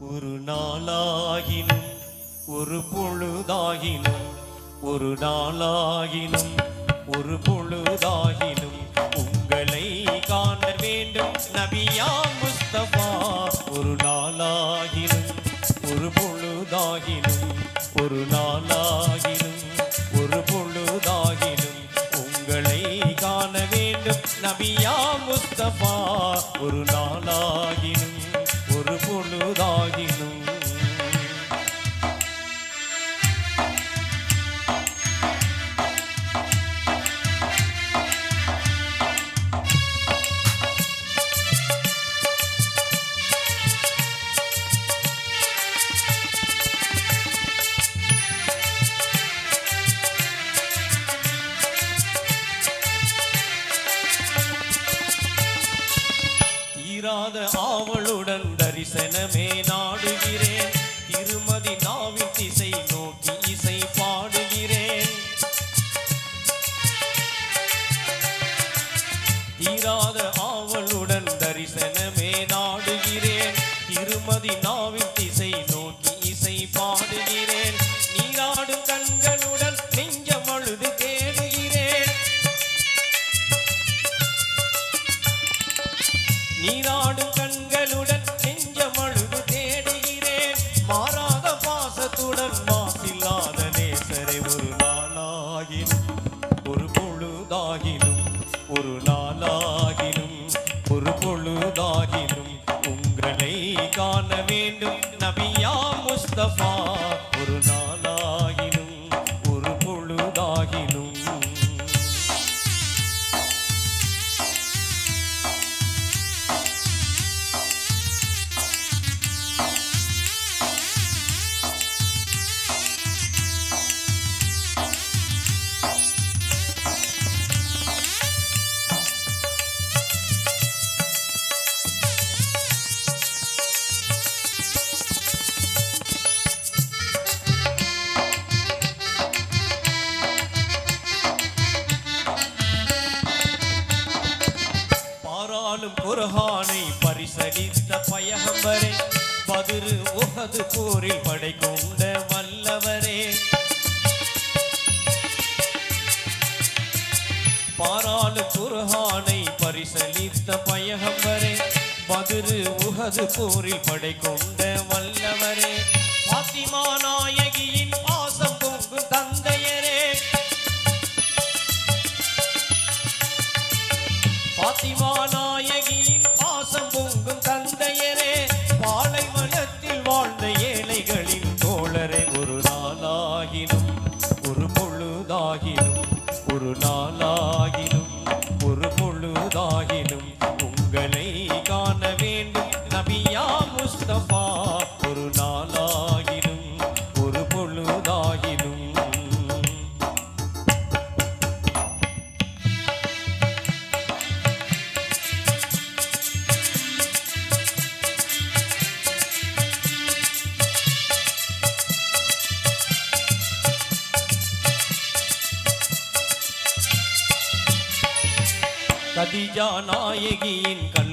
ஒரு நாளாகினும் ஒரு பொழுதாகினும் ஒரு நாளாகினும் ஒரு பொழுதாகினும் உங்களை காண வேண்டும் நபியா முஸ்தபா. ஒரு நாளாகினும் ஒரு பொழுதாகினும் ஒரு நாளாகினும் ஒரு பொழுதாகினும் உங்களை காண வேண்டும் நபியா முஸ்தபா. ஒரு நாளாகினும் ஒரு பொழுதாகினும் தீராத ஆவலுடன் தரிசனமே நாடுகிறேன். திருமதி நாவின் திசை நோக்கி இசை பாடுகிறேன். தீராத ஆவலுடன் தரிசனமே நாடுகிறேன். திருமதி நாவின் திசை நோக்கி இசை பாடுகிறேன். நீராடும் கண்களுடன் நெஞ்சம் அழுது தேடுகிறேன். நீராடும் கண்களுடன் பரிசளித்த பயகம்பரே பதிரு உகது போரில் படை கொண்ட வல்லவரே. பாராளு குருஹானை பரிசளித்த பயகம்பரே பதிரு உகது போரில் படை கொண்ட வல்லவரே. பாத்திமா நாயகியின் பாசம் பொங்கும் தந்தையரே. பாத்திமா நாயகியின் ஒரு பொழுதாகினும் ஒரு நாளாகினும் ஒரு பொழுதாகினும் உங்களை காண வேண்டும். நபியா முஸ்தபா கதிஜா நாயகியின் கல்புக்குள்ளே